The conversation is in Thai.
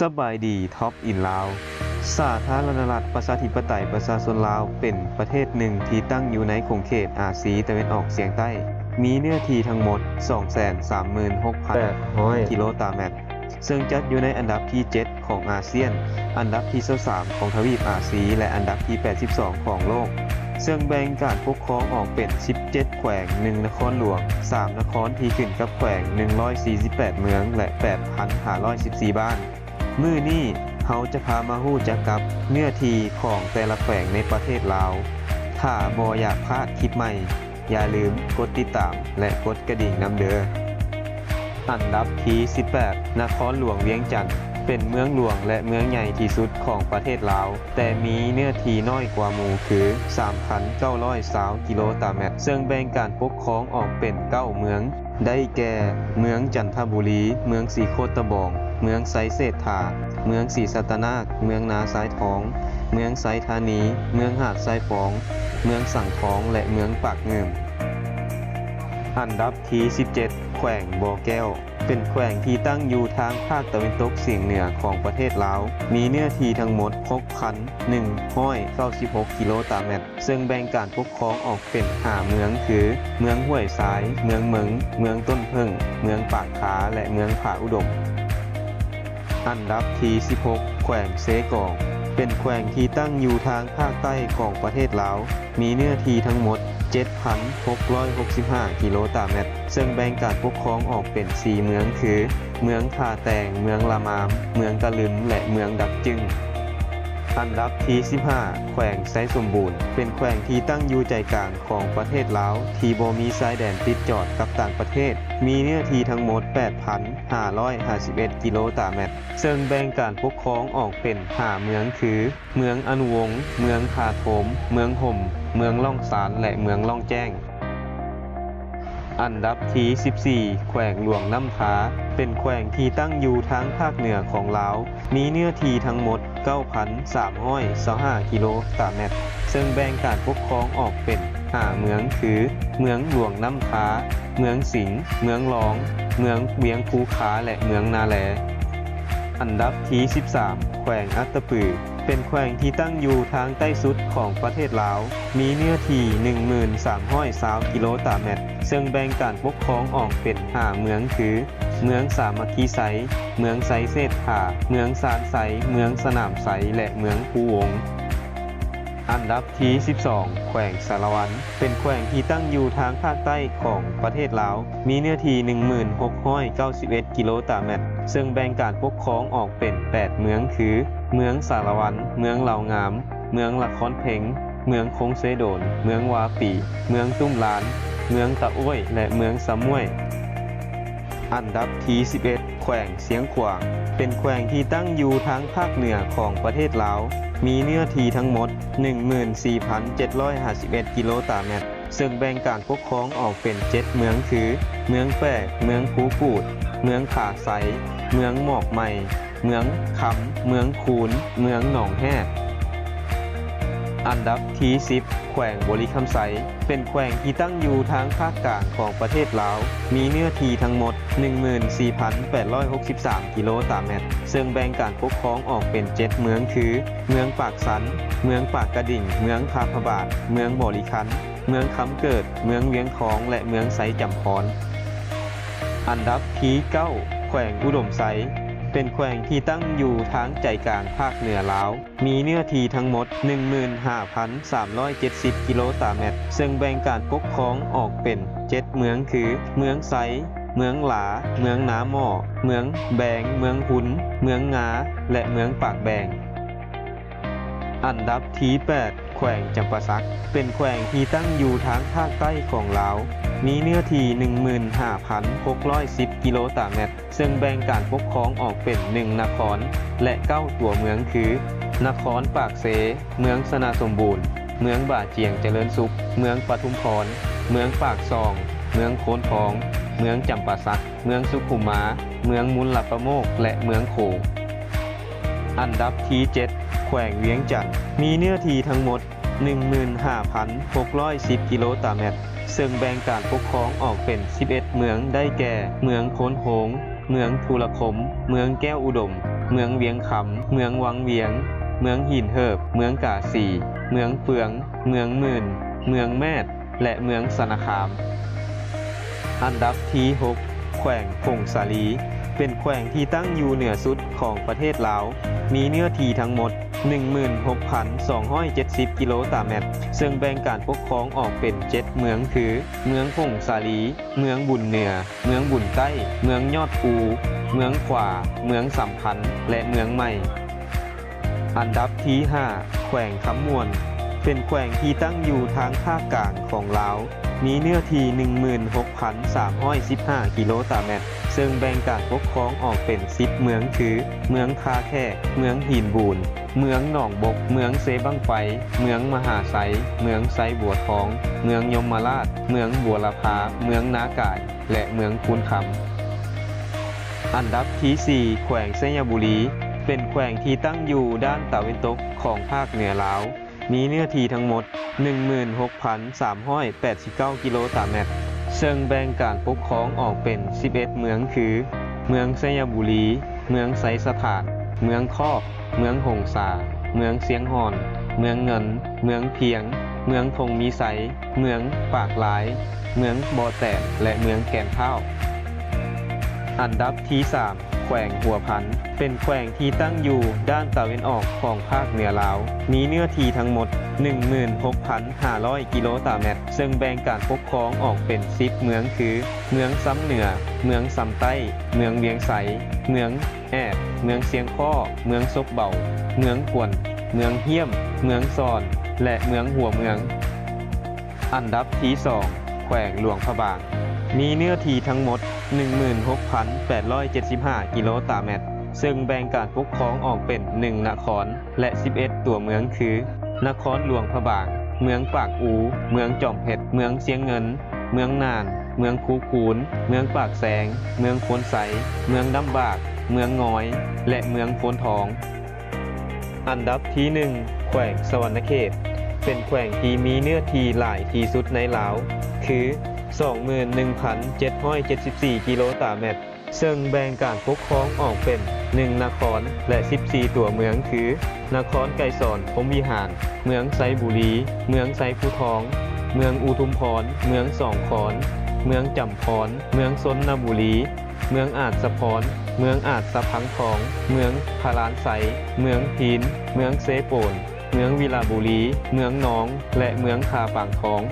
สบายดีท็อปอินลาว สาธารณรัฐประชาธิปไตยประชาชนลาว เป็นประเทศหนึ่งที่ตั้งอยู่ในขงเขตอาซีตะวันออกเฉียงใต้ มีเนื้อที่ทั้งหมด 236,000 กิโลตารแมตร ซึ่งจัดอยู่ในอันดับที่ 7 ของอาเซียน อันดับที่ 23 ของทวีปอาซี และอันดับที่ 82 ของโลก ซึ่งแบ่งการปกครองออกเป็น 17 แขวง 1 นครหลวง 3 นครที่ขึ้นกับแขวง 148 เมือง และ 8,514 บ้าน มื้อนี้เฮาจะพามาฮู้จักกับเนื้อทีของแต่ละแขวงในประเทศลาว ถ้าบ่อยากพลาดคลิปใหม่ อย่าลืมกดติดตามและกดกระดิ่งนำเด้ออันดับที่ 18 นครหลวงเวียงจันทร์ เป็นเมืองหลวงและเมืองใหญ่ที่สุดของประเทศลาว แต่มีเนื้อที่น้อยกว่าหมู่คือ 3,920กิโลตารแมตร ซึ่งแบ่งการปกครองออกเป็น9เมือง ได้แก่ เมืองจันทบุรี เมืองสีโคตบอง เมืองไซเศรษฐา เมืองศรีสัตนาค เมืองนาสายทอง เมืองไซธานี เมืองหาดทรายฟอง เมืองสังทองและเมืองปากเงิม อันดับที่ 17 แขวงบ่อแก้ว เป็นแขวงที่ตั้งอยู่ทางภาคตะวันตกเฉียงเหนือของประเทศลาว มีเนื้อที่ทั้งหมด 6,196กิโลตารแมตร ซึ่งแบ่งการปกครองออกเป็น5เมืองคือ เมืองห้วยสาย เมืองเมืองเมืองต้นพิ่ง เมืองปากขาและเมืองผาอุดม อันดับที่ 16 แขวงเซกองเป็นแขวงที่ตั้งอยู่ทางภาคใต้ของประเทศลาว มีเนื้อที่ทั้งหมด 7,665 กิโลตาเมตร ซึ่งแบ่งการปกครองออกเป็น 4 เมืองคือ เมืองทาแตง เมืองละมาม เมืองตะลึม และเมืองดักจึง อันดับที่ 15 แขวงไซสมบูรณ์ เป็นแขวงที่ตั้งอยู่ใจกลางของประเทศลาว ที่บ่มีชายแดนติดจอดกับต่างประเทศ มีเนื้อที่ทั้งหมด 8,551 กิโลตารแมตร ซึ่งแบ่งการปกครองออกเป็น5เมืองคือ เมืองอนุวงศ์ เมืองคาโถม เมืองห่ม เมืองล่องสารและเมืองล่องแจ้ง อันดับที่ 14 แขวงหลวงน้ำพาเป็นแขวงที่ตั้งอยู่ทางภาคเหนือของลาว มีเนื้อที่ทั้งหมด 9,325กิโลตารแมตร ซึ่งแบ่งการปกครองออกเป็น5เมืองคือ เมืองหลวงน้ำพาเมืองสิงห์เมืองรอง เมืองเวียงภูขาและเมืองนาแล อันดับที่ 13 แขวงอัตตปือเป็นแขวงที่ตั้งอยู่ทางใต้สุดของประเทศลาว มีเนื้อที่ 1320กิโลตารแมตร ซึ่งแบ่งการปกครองออกเป็น5เมืองคือ เมืองสามัคคีไซเมืองไซเศษฐาเมืองซานไซเมืองสนามไซและเมืองภูวงอันดับที่ 12 แขวงสารวัน เป็นแขวงที่ตั้งอยู่ทางภาคใต้ของประเทศลาว มีเนื้อที่ 1691 กิโลตารแมตร ซึ่งแบ่งการปกครองออกเป็น 8 เมืองคือ เมืองสารวัน เมืองเหล่างาม เมืองละครเพงเมืองคงเซโดน เมืองวาปี เมืองตุ้มลาน เมืองตะอ้วยและเมืองสะม่วย อันดับที่11 แขวงเสียงขวาง เป็นแขวงที่ตั้งอยู่ทางภาคเหนือของประเทศลาว มีเนื้อที่ทั้งหมด 14,751 กิโลตารแมตร ซึ่งแบ่งการปกครองออกเป็น 7 เมืองคือ เมืองแฝกเมืองภูปูด เมืองขาไซเมืองหมอกใหม่ เมืองคำเมืองคูน เมืองหนองแฮด อันดับที่ 10 แขวงบริคำไซเป็นแขวงที่ตั้งอยู่ทางภาคกลางของประเทศลาว มีเนื้อที่ทั้งหมด 14,863 กิโลตารแมตร ซึ่งแบ่งการปกครองออกเป็น 7 เมืองคือ เมืองปากสัน เมืองปากกระดิ่ง เมืองคาพบาท เมืองบริคัน เมืองคำเกิด เมืองเวียงทองและเมืองไซจำพร อันดับที่ 9 แขวงอุดมไซ เป็นแขวงที่ตั้งอยู่ทางใจกลางภาคเหนือลาว มีเนื้อที่ทั้งหมด 15,370 กิโลตารแมตร ซึ่งแบ่งการปกครองออกเป็น7เมืองคือ เมืองไซเมืองหลา เมืองนาหม้อ เมืองแบง เมืองหุน เมืองงา และเมืองปากแบง อันดับที่ 8 แขวงจำปาสัก เป็นแขวงที่ตั้งอยู่ทางภาคใต้ของลาว มีเนื้อที่ 15,610 กิโลตารแมตร ซึ่งแบ่งการปกครองออกเป็น 1 นคร และ9ตัวเมืองคือ นครปากเซเมืองสนาสมบูรณ์ เมืองบ่าเจียงเจริญสุข เมืองปทุมพร เมืองปากซอง เมืองโคนทอง เมืองจำปาสัก เมืองสุขุมมาเมืองมุลลประโมก และเมืองโขงอันดับที่ 7 แขวงเวียงจันทน์มีเนื้อที่ทั้งหมด 15,610 กิโลตารแมตร ซึ่งแบ่งการปกครองออกเป็น 11 เมืองได้แก่ เมืองโคนโหง เมืองทูลคมเมืองแก้วอุดม เมืองเวียงคำเมืองวังเวียง เมืองหินเหิบ เมืองกาสี เมืองเฟือง เมืองหมื่น เมืองแมด และเมืองสนาคาม อันดับที่ 6 แขวงพงสาลี เป็นแขวงที่ตั้งอยู่เหนือสุดของประเทศลาว มีเนื้อที่ทั้งหมด 16,270 กิโลตารเมตรซึ่งแบ่งการปกครองออกเป็น7เมืองคือ เมืองพงสาลี เมืองบุญเหนือ เมืองบุญใต้เมืองยอดภูเมืองขวา เมืองสัมพันและเมืองใหม่ อันดับที่ 5 แขวงคำมวน เป็นแขวงที่ตั้งอยู่ทางภาคกลางของลาว มีเนื้อที่ 16,315 กิโลตาเมตร ซึ่งแบ่งการปกครองออกเป็น 10 เมืองคือ เมืองคาแขกเมืองหินบูนเมืองหนองบก เมืองเซบังไฟ เมืองมหาไซเมืองไซบัวทอง เมืองยมราช เมืองบัวลาภา เมืองนากาย และเมืองคูนคำอันดับที่ 4 แขวงเซยบุรี เป็นแขวงที่ตั้งอยู่ด้านตะวันตกของภาคเหนือลาว มีเนื้อที่ทั้งหมด 16,389 กิโลตารเมตรซึ่งแบ่งการปกครองออกเป็น 11 เมืองคือ เมืองไซยบุรี เมืองไซสถาน เมืองคอก เมืองหงสา เมืองเสียงหอน เมืองเงิน เมืองเพียง เมืองทงมีไซเมืองปากหลาย เมืองบอแตดและเมืองแก่นเท่า อันดับที่ 3 แขวงหัวพัน เป็นแขวงที่ตั้งอยู่ด้านตะวันออกของภาคเหนือลาว มีเนื้อที่ทั้งหมด 16,500 กิโลตาเมตร ซึ่งแบ่งการปกครองออกเป็น 10 เมืองคือ เมืองซ้ำเหนือ เมืองซ้ำใต้ เมืองเวียงใส เมืองแอดเมืองเสียงข้อ เมืองซบเบา เมืองกวน เมืองเฮี้ยม เมืองซอน และเมืองหัวเมือง อันดับที่ 2 แขวงหลวงพระบาง มีเนื้อที่ทั้งหมด 16,875 กิโลตาเมตร ซึ่งแบ่งการปกครองออกเป็น 1 นคร และ 11 ตัวเมืองคือ นครหลวงพระบาง เมืองปากอู เมืองจอมเพชร เมืองเสียงเงิน เมืองน่าน เมืองคูคูน เมืองปากแสง เมืองโพนใส เมืองดำบาก เมืองงอย และเมืองโพนทอง อันดับที่ 1 แขวงสวรรณเขต เป็นแขวงที่มีเนื้อที่หลายที่สุดในลาว คือ 21,774 กิโลตาเมตรซึ่งแบ่งการปกครองออกเป็น 1 นครและ 14 ตัวเมืองคือ นครไกรสอนพมวิหาร เมืองไซบุรี เมืองไซภูทอง เมืองอุทุมพร เมืองสองขอนเมืองจำพร เมืองซนนบุรี เมืองอาจสะพร เมืองอาจสะพังทอง เมืองพารานไซเมืองพีน เมืองเซโปน เมืองวิลาบุรี เมืองหนอง และเมืองคาปางทอง